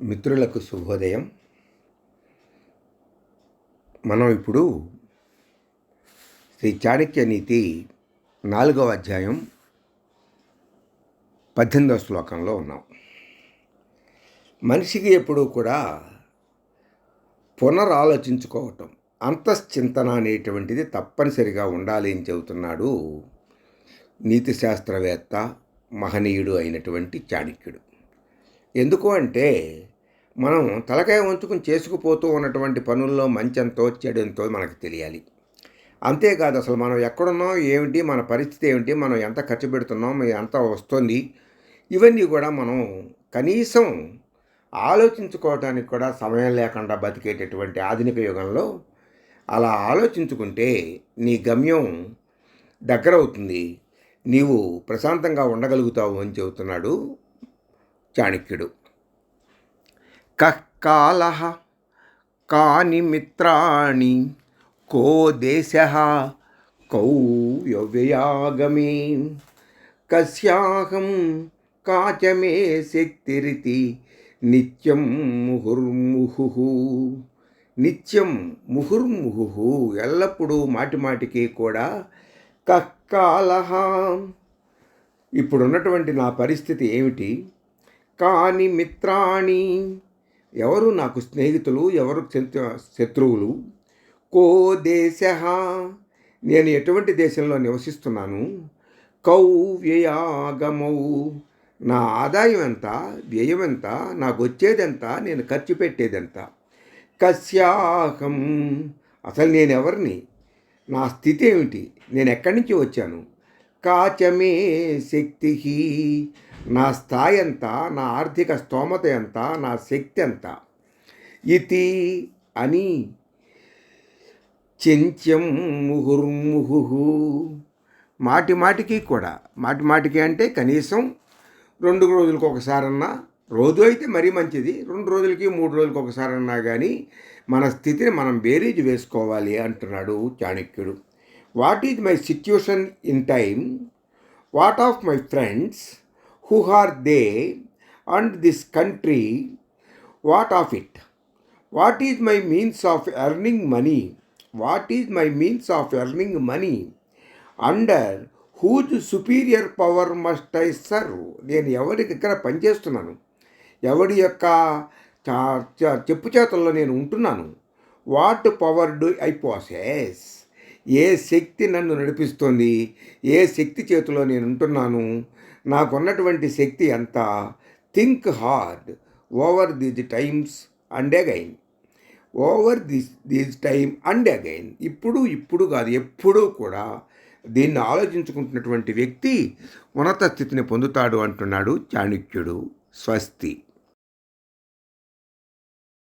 మిత్రులకు శుభోదయం. మనం ఇప్పుడు శ్రీ చాణక్య నీతి నాలుగవ అధ్యాయం పద్దెనిమిదవ శ్లోకంలో ఉన్నాం. మనిషికి ఎప్పుడూ కూడా పునరాలోచించుకోవటం అంతశ్చింతన అనేటువంటిది తప్పనిసరిగా ఉండాలి అని చెబుతున్నాడు నీతి శాస్త్రవేత్త మహనీయుడు అయినటువంటి చాణక్యుడు. ఎందుకు అంటే మనం తలకాయ ఉంచుకుని చేసుకుపోతూ ఉన్నటువంటి పనుల్లో మంచెంతో చెడెంతో మనకు తెలియాలి. అంతేకాదు అసలు మనం ఎక్కడున్నాం ఏమిటి మన పరిస్థితి ఏమిటి మనం ఎంత ఖర్చు పెడుతున్నాం ఎంత వస్తుంది ఇవన్నీ కూడా మనం కనీసం ఆలోచించుకోవటానికి కూడా సమయం లేకుండా బతికేటటువంటి ఆధునిక యుగంలో అలా ఆలోచించుకుంటే నీ గమ్యం దగ్గరవుతుంది. నీవు ప్రశాంతంగా ఉండగలుగుతావు అని చెబుతున్నాడు చాణక్యుడు. కాల కాని మిత్రాణి కో దేశ కౌ వ్యయాగమే కస్యాహం కాచమే శక్తిరితి నిత్యం ముహుర్ముహు. నిత్యం ముహుర్ముహు ఎల్లప్పుడూ మాటి మాటికి కూడా కక్కాలహ ఇప్పుడున్నటువంటి నా పరిస్థితి ఏమిటి? కాని మిత్రాణి. ఎవరు నాకు స్నేహితులు ఎవరు శత్రువులు? కో దేశ. నేను ఎటువంటి దేశంలో నివసిస్తున్నాను? కౌ వ్యయాగమౌ నా ఆదాయం ఎంత? వ్యయం ఎంత? నాకు వచ్చేదెంత నేను ఖర్చు పెట్టేదెంత కస్యాహం అసలు నేను ఎవరిని? నా స్థితి ఏమిటి? నేను ఎక్కడి నుంచి వచ్చాను? కాచమే శక్తి నా స్థాయి ఎంత నా ఆర్థిక స్తోమత ఎంత నా శక్తి ఎంత ఇతి అని చెంచం ముహుర్ముహు మాటి మాటికి కూడా మాటి మాటికి అంటే కనీసం రెండు రోజులకు ఒకసారన్నా రోజు అయితే మరీ మంచిది. రెండు రోజులకి మూడు రోజులకి ఒకసారన్నా కానీ మన స్థితిని మనం బేరీజ్ వేసుకోవాలి అంటున్నాడు చాణక్యుడు. What is my situation in time? What of my friends? Who are they and this country what of it what is my means of earning money what is my means of earning money under whose superior power must I serve నేను ఎవరి దగ్గర పనిచేస్తున్నాను? ఎవడి యొక్క చెప్పు చేతల్లో నేను ఉంటున్నాను? What power do I possess ఏ శక్తి నన్ను నడిపిస్తోంది? ఏ శక్తి చేతిలో నేను ఉంటున్నాను నాకున్నటువంటి శక్తి ఎంత? Think hard. Over this times and again. Over this this time and again. ఇప్పుడు ఇప్పుడు కాదు ఎప్పుడూ కూడా దీన్ని ఆలోచించుకుంటున్నటువంటి వ్యక్తి ఉన్నత స్థితిని పొందుతాడు అంటున్నాడు చాణుక్యుడు. స్వస్తి.